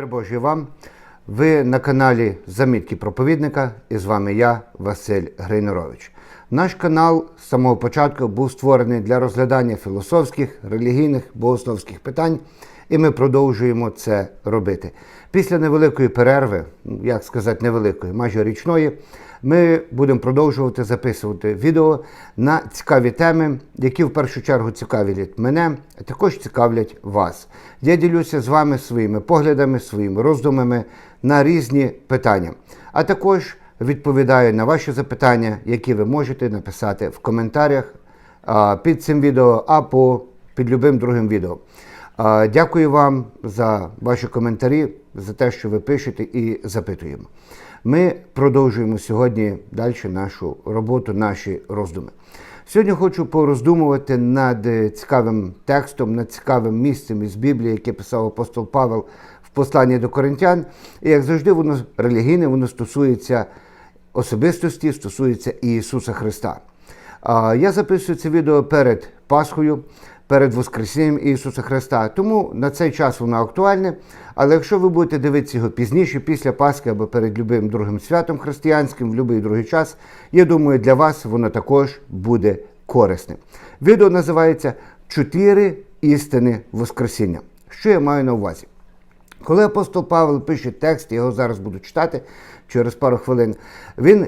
Мир Божий вам. Ви на каналі Замітки проповідника і з вами я, Василь Грейнорович. Наш канал з самого початку був створений для розглядання філософських, релігійних, богословських питань, і ми продовжуємо це робити. Після невеликої перерви, ну, як сказати, невеликої, майже річної, ми будемо продовжувати записувати відео на цікаві теми, які в першу чергу цікавлять мене, а також цікавлять вас. Я ділюся з вами своїми поглядами, своїми роздумами на різні питання, а також відповідаю на ваші запитання, які ви можете написати в коментарях під цим відео або під любим другим відео. Дякую вам за ваші коментарі, за те, що ви пишете і запитуємо. Ми продовжуємо сьогодні далі нашу роботу, наші роздуми. Сьогодні хочу пороздумувати над е, цікавим текстом, над цікавим місцем із Біблії, яке писав апостол Павел в посланні до Коринтян. І як завжди, воно релігійне, воно стосується особистості, стосується Ісуса Христа. Я записую це відео перед Пасхою, перед Воскресінням Ісуса Христа. Тому на цей час воно актуальне. Але якщо ви будете дивитися його пізніше, після Пасхи або перед любим другим святом християнським, в будь-який другий час, я думаю, для вас воно також буде корисним. Відео називається Чотири істини Воскресіння. Що я маю на увазі? Коли апостол Павел пише текст, я його зараз буду читати через пару хвилин, він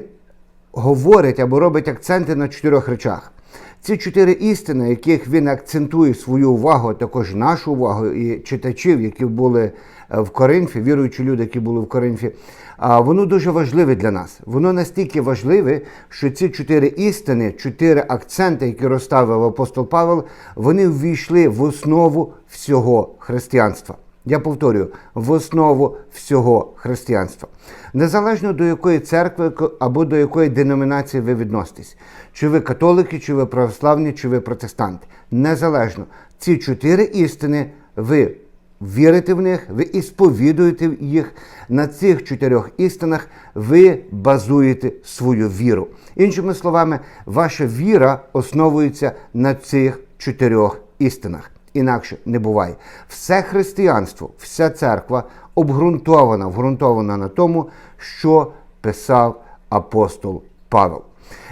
говорить або робить акценти на чотирьох речах. Ці чотири істини, яких він акцентує свою увагу, також нашу увагу і читачів, які були е, в Коринфі, віруючі люди, які були в Коринфі, воно дуже важливе для нас. Воно настільки важливе, що ці чотири істини, чотири акценти, які розставив апостол Павел, вони ввійшли в основу всього християнства. Я повторюю, в основу всього християнства. Незалежно до якої церкви або до якої деномінації ви відноситесь, чи ви католики, чи ви православні, чи ви протестанти. Незалежно. Ці чотири істини ви вірите в них, ви і сповідуєте їх. На цих чотирьох істинах ви базуєте свою віру. Іншими словами, ваша віра основується на цих чотирьох істинах. Інакше не буває. Все християнство, вся церква обґрунтована, вґрунтована на тому, що писав апостол Павел.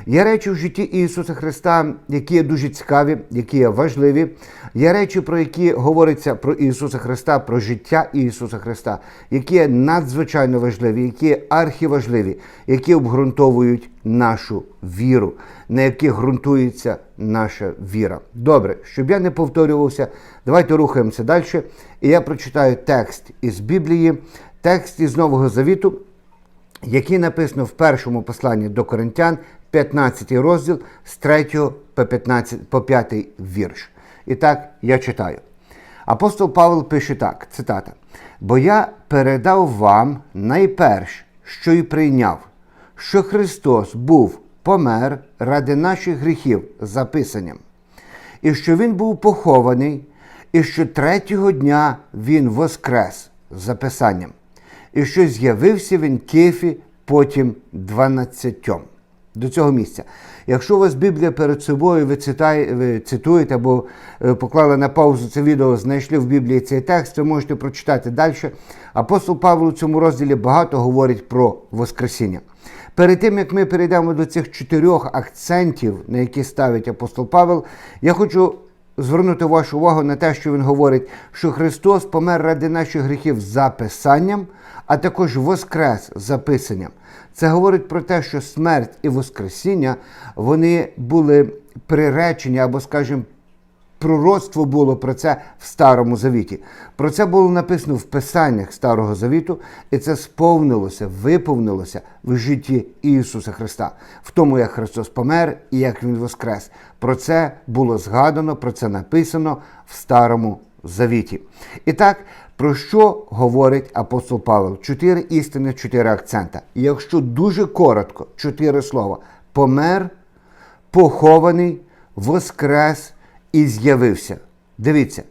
Є речі в житті Ісуса Христа, які є дуже цікаві, які є важливі. Є речі, про які говориться про Ісуса Христа, про життя Ісуса Христа, які є надзвичайно важливі, які є архіважливі, які обґрунтовують нашу віру, на яких ґрунтується наша віра. Добре, щоб я не повторювався, давайте рухаємося далі. І я прочитаю текст із Біблії, текст із Нового Завіту який написано в першому посланні до Коринтян, 15 розділ з 3 по 15, по 5 вірш. І так я читаю. Апостол Павел пише так: цитата: Бо я передав вам найперш, що й прийняв, що Христос був помер ради наших гріхів за Писанням, і що Він був похований, і що третього дня Він воскрес за Писанням і що з'явився він Кефі потім дванадцятьом. До цього місця. Якщо у вас Біблія перед собою, ви, цитає, ви цитуєте або е, поклали на паузу це відео, знайшли в Біблії цей текст, ви можете прочитати далі. Апостол Павло у цьому розділі багато говорить про Воскресіння. Перед тим, як ми перейдемо до цих чотирьох акцентів, на які ставить апостол Павел, я хочу звернути вашу увагу на те, що він говорить, що Христос помер ради наших гріхів за Писанням, а також воскрес за Писанням. Це говорить про те, що смерть і Воскресіння вони були приречені або, скажімо, пророцтво було про це в Старому Завіті. Про це було написано в Писаннях Старого Завіту, і це сповнилося, виповнилося в житті Ісуса Христа, в тому, як Христос помер і як Він воскрес. Про це було згадано, про це написано в Старому Завіті. І так, про що говорить апостол Павел? Чотири істини, чотири акцента. Якщо дуже коротко, чотири слова: помер, похований, воскрес і з'явився. Дивіться.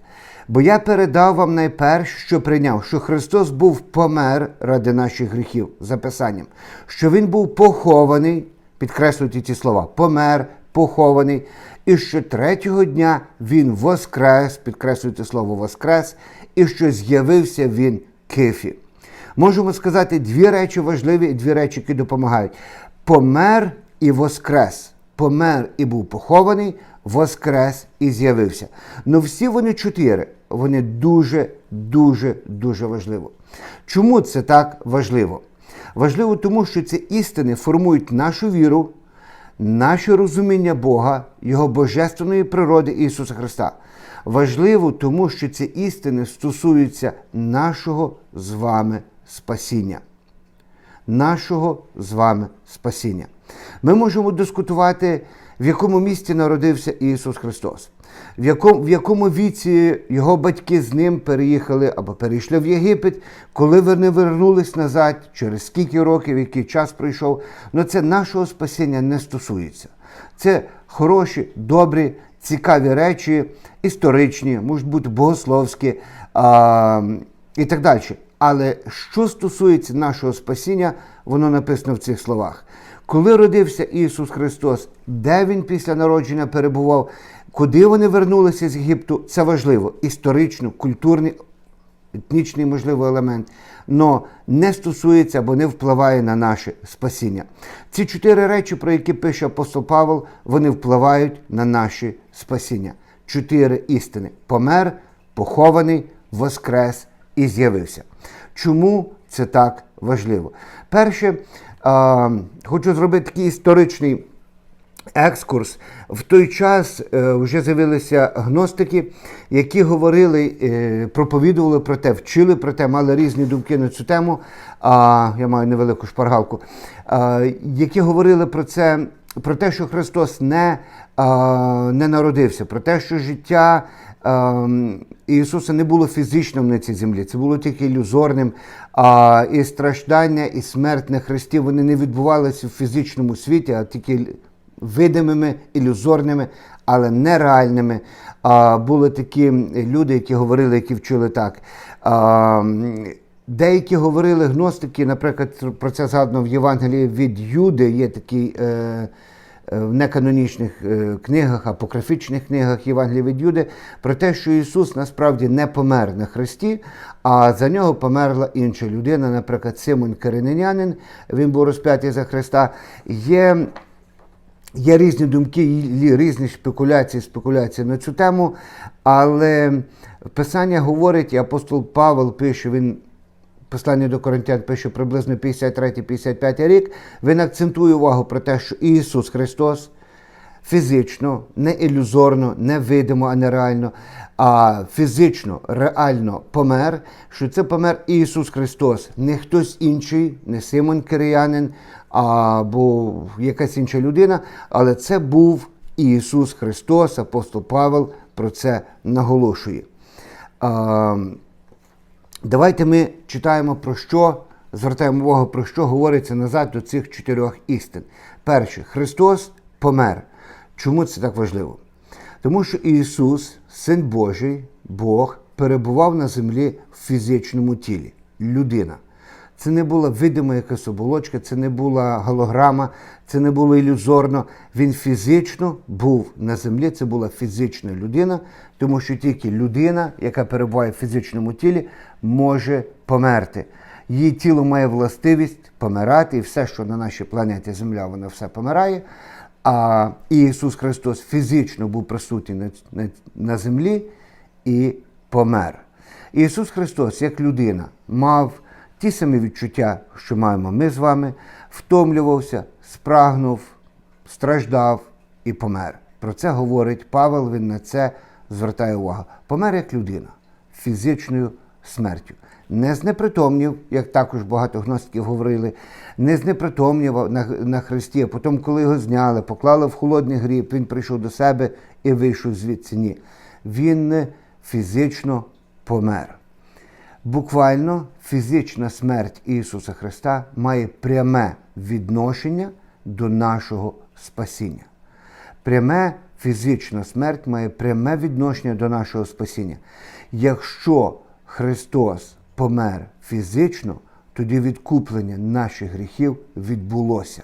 Бо я передав вам найперш, що прийняв, що Христос був помер ради наших гріхів, за Писанням, що Він був похований, підкреслюйте ці слова, помер, похований, і що третього дня Він воскрес, підкреслюйте слово воскрес, і що з'явився Він Кифі. Можемо сказати дві речі важливі і дві речі, які допомагають: помер і воскрес. Помер і був похований, воскрес і з'явився. Ну всі вони чотири, вони дуже, дуже, дуже важливо. Чому це так важливо? Важливо тому, що ці істини формують нашу віру, наше розуміння Бога, Його божественної природи Ісуса Христа. Важливо тому, що ці істини стосуються нашого з вами спасіння. Нашого з вами спасіння. Ми можемо дискутувати, в якому місті народився Ісус Христос, в якому, в якому віці його батьки з ним переїхали або перейшли в Єгипет, коли вони вернулись назад, через скільки років, який час пройшов. Але це нашого спасіння не стосується. Це хороші, добрі, цікаві речі, історичні, можуть бути богословські а, і так далі. Але що стосується нашого спасіння, воно написано в цих словах. Коли родився Ісус Христос, де Він після народження перебував, куди вони вернулися з Єгипту, це важливо. Історично, культурний, етнічний, можливо, елемент, але не стосується або не впливає на наше спасіння. Ці чотири речі, про які пише апостол Павел, вони впливають на наше спасіння. Чотири істини: помер, похований, воскрес і з'явився. Чому це так важливо? Перше, хочу зробити такий історичний екскурс. В той час е, вже з'явилися гностики, які говорили, е, проповідували про те, вчили про те, мали різні думки на цю тему. Я маю невелику шпаргалку, які говорили про це. Про те, що Христос не, а, не народився, про те, що життя Ісуса не було фізичним на цій землі, це було тільки ілюзорним. І страждання, і смерть на Христі вони не відбувалися в фізичному світі, а тільки видимими, ілюзорними, але нереальними. Були такі люди, які говорили, які вчили так. Деякі говорили гностики, наприклад, про це згадано в Євангелії від Юди, є такий е, в неканонічних е, книгах, апокрифічних книгах Євангелія від Юди, про те, що Ісус насправді не помер на Христі, а за нього померла інша людина, наприклад, Симон Киринянин, він був розп'ятий за Христа. Є Є різні думки, різні спекуляції, спекуляції на цю тему, але Писання говорить, і апостол Павел пише, він послання до Коринтян пише приблизно 53-55 рік, він акцентує увагу про те, що Ісус Христос фізично, не ілюзорно, не видимо, а не реально, а фізично, реально помер, що це помер Ісус Христос, не хтось інший, не Симон Кириянин або якась інша людина, але це був Ісус Христос, апостол Павел про це наголошує. Давайте ми читаємо про що, звертаємо увагу, про що говориться назад до цих чотирьох істин. Перше, Христос помер. Чому це так важливо? Тому що Ісус, Син Божий, Бог, перебував на землі в фізичному тілі, людина. Це не була видима якась оболочка, це не була голограма, це не було ілюзорно. Він фізично був на землі, це була фізична людина, тому що тільки людина, яка перебуває в фізичному тілі, може померти. Її тіло має властивість помирати, і все, що на нашій планеті Земля, воно все помирає. А Ісус Христос фізично був присутній на, на, на землі і помер. Ісус Христос, як людина, мав ті самі відчуття, що маємо ми з вами, втомлювався, спрагнув, страждав і помер. Про це говорить Павел, він на це звертає увагу. Помер як людина фізичною смертю. Не знепритомнів, як також багато гностиків говорили, не знепритомнів на, на Христі, а потім, коли його зняли, поклали в холодний гріб, він прийшов до себе і вийшов звідси. Ні. Він фізично помер. Буквально фізична смерть Ісуса Христа має пряме відношення до нашого спасіння. Пряме фізична смерть має пряме відношення до нашого спасіння. Якщо Христос помер фізично, тоді відкуплення наших гріхів відбулося.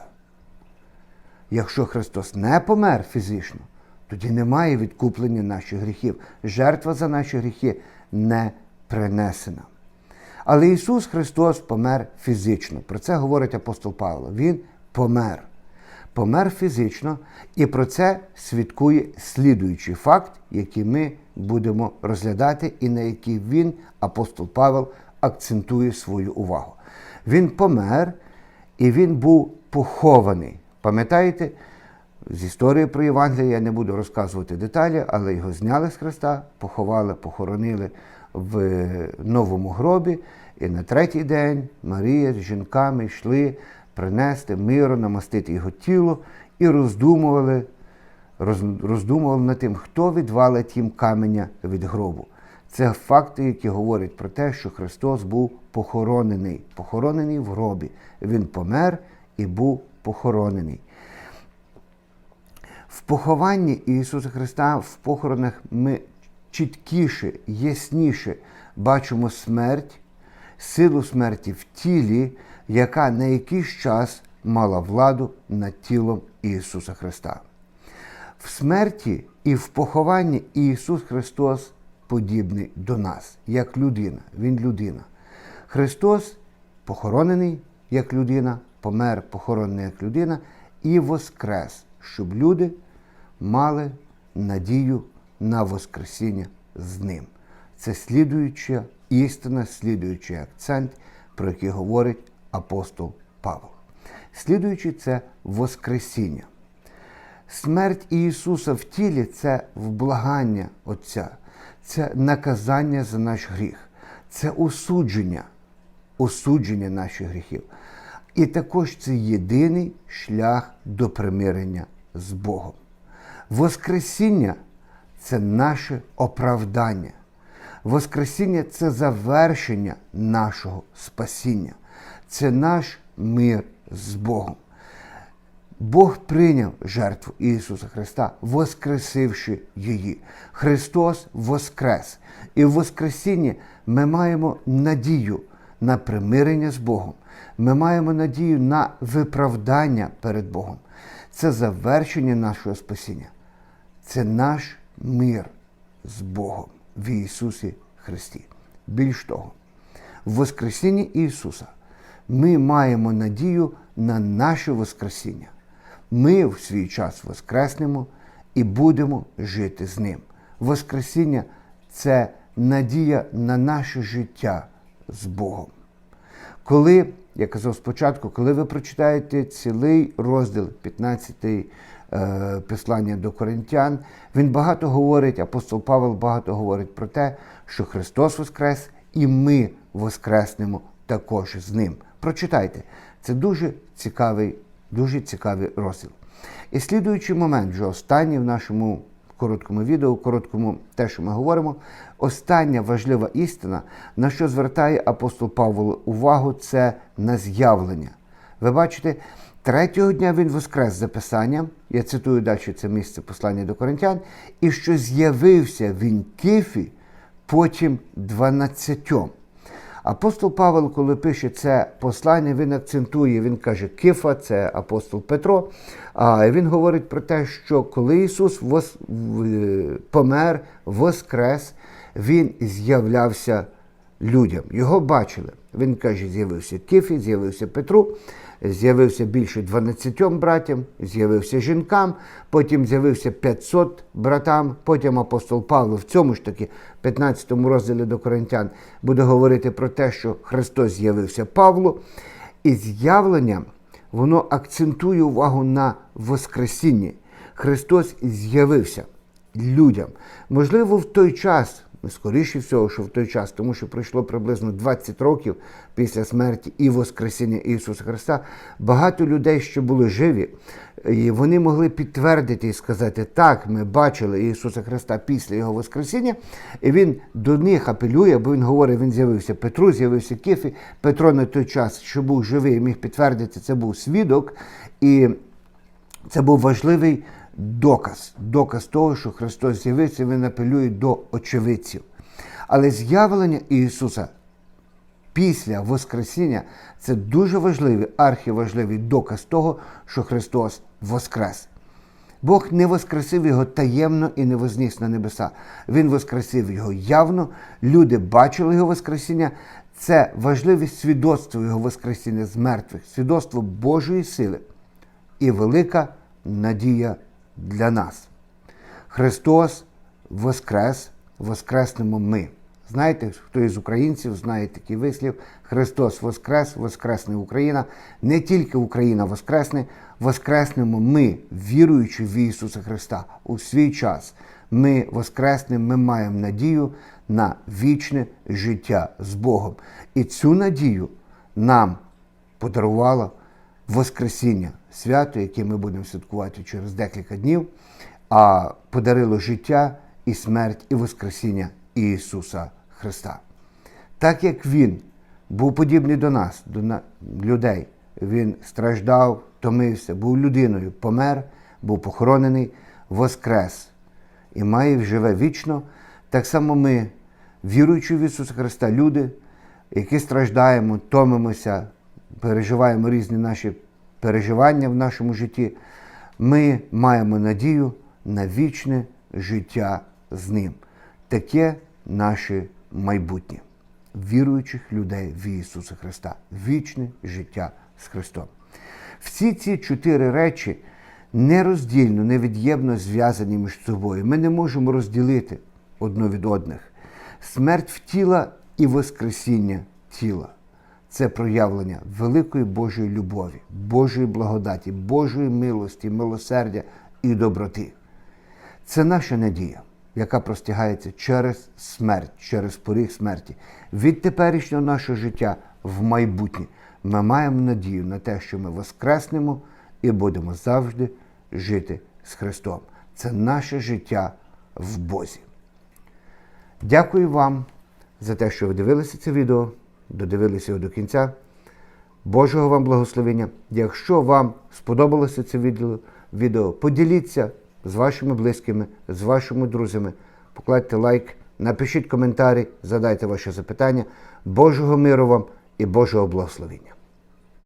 Якщо Христос не помер фізично, тоді немає відкуплення наших гріхів. Жертва за наші гріхи не принесена. Але Ісус Христос помер фізично. Про це говорить апостол Павло. Він помер. Помер фізично, і про це свідкує слідуючий факт, який ми будемо розглядати, і на який він, апостол Павел, акцентує свою увагу. Він помер і він був похований. Пам'ятаєте, з історії про Євангелія я не буду розказувати деталі, але його зняли з Христа, поховали, похоронили в новому гробі. І на третій день Марія з жінками йшли принести миру, намастити його тіло і роздумували, роз- роздумували над тим, хто відвалить їм каменя від гробу. Це факти, які говорять про те, що Христос був похоронений, похоронений в гробі. Він помер і був похоронений. В похованні Ісуса Христа, в похоронах ми чіткіше, ясніше бачимо смерть, силу смерті в тілі, яка на якийсь час мала владу над тілом Ісуса Христа. В смерті і в похованні Ісус Христос подібний до нас, як людина. Він людина. Христос похоронений як людина, помер похоронений як людина і воскрес, щоб люди мали надію на Воскресіння з ним. Це слідуюча істина, слідуючий акцент, про який говорить апостол Павло. Слідуючи це Воскресіння. Смерть Ісуса в тілі це вблагання Отця, це наказання за наш гріх, це осудження, осудження наших гріхів. І також це єдиний шлях до примирення з Богом. Воскресіння це наше оправдання. Воскресіння це завершення нашого спасіння, це наш мир з Богом. Бог прийняв жертву Ісуса Христа, воскресивши її. Христос воскрес. І в Воскресінні ми маємо надію на примирення з Богом. Ми маємо надію на виправдання перед Богом. Це завершення нашого спасіння. Це наш мир з Богом в Ісусі Христі. Більш того, в Воскресінні Ісуса ми маємо надію на наше Воскресіння. Ми в свій час воскреснемо і будемо жити з ним. Воскресіння це надія на наше життя з Богом. Коли, я казав спочатку, коли ви прочитаєте цілий розділ 15 е, послання до Коринтян, він багато говорить, апостол Павел багато говорить про те, що Христос Воскрес і ми воскреснемо також з ним. Прочитайте, це дуже цікавий, дуже цікавий розділ. І слідуючий момент, вже останній в нашому короткому відео, короткому те, що ми говоримо, остання важлива істина, на що звертає апостол Павло увагу, це на з'явлення. Ви бачите, третього дня він воскрес за Писанням, я цитую далі це місце послання до Коринтян, і що з'явився він Кифі, потім дванадцятьом. Апостол Павел, коли пише це послання, він акцентує, він каже, Кифа, це апостол Петро. А він говорить про те, що коли Ісус вос, помер, воскрес, Він з'являвся людям. Його бачили. Він каже, з'явився Кифі, з'явився Петру, з'явився більше 12 братям, з'явився жінкам, потім з'явився 500 братам, потім апостол Павло в цьому ж таки 15 розділі до Коринтян буде говорити про те, що Христос з'явився Павлу. І з'явлення воно акцентує увагу на Воскресінні. Христос з'явився людям. Можливо, в той час, скоріше всього, що в той час, тому що пройшло приблизно 20 років після смерті і Воскресіння Ісуса Христа, багато людей, що були живі, і вони могли підтвердити і сказати, так, ми бачили Ісуса Христа після Його Воскресіння, і Він до них апелює, бо Він говорить, Він з'явився Петру, з'явився Кифі. Петро на той час, що був живий, міг підтвердити, це був свідок. І це був важливий доказ, доказ того, що Христос з'явився, він апелює до очевидців. Але з'явлення Ісуса після Воскресіння це дуже важливий, архіважливий доказ того, що Христос воскрес. Бог не воскресив його таємно і не возніс на небеса. Він воскресив його явно. Люди бачили його Воскресіння. Це важливе свідоцтво Його Воскресіння з мертвих, свідоцтво Божої сили і велика надія для нас. Христос Воскрес, Воскреснемо ми. Знаєте, хто із українців знає такий вислів: Христос Воскрес, Воскресне Україна. Не тільки Україна Воскресне, Воскреснемо ми, віруючи в Ісуса Христа у свій час. Ми воскреснемо, ми маємо надію на вічне життя з Богом. І цю надію нам подарувало Воскресіння, свято, яке ми будемо святкувати через декілька днів, а подарило життя і смерть, і Воскресіння Ісуса Христа. Так як Він був подібний до нас, до людей, Він страждав, томився, був людиною, помер, був похоронений, воскрес і має живе вічно. Так само ми, віруючи в Ісуса Христа, люди, які страждаємо, томимося, переживаємо різні наші переживання в нашому житті, ми маємо надію на вічне життя з Ним. Таке наше майбутнє віруючих людей в Ісуса Христа, вічне життя з Христом. Всі ці чотири речі нероздільно, невід'ємно зв'язані між собою. Ми не можемо розділити одно від одних. Смерть в тіла і Воскресіння тіла це проявлення великої Божої любові, Божої благодаті, Божої милості, милосердя і доброти. Це наша надія, яка простягається через смерть, через поріг смерті. Від теперішнього нашого життя в майбутнє ми маємо надію на те, що ми воскреснемо і будемо завжди жити з Христом. Це наше життя в Бозі. Дякую вам за те, що ви дивилися це відео, додивилися його до кінця. Божого вам благословення. Якщо вам сподобалося це відео, поділіться з вашими близькими, з вашими друзями. Покладьте лайк, напишіть коментарі, задайте ваші запитання. Божого миру вам і Божого благословення.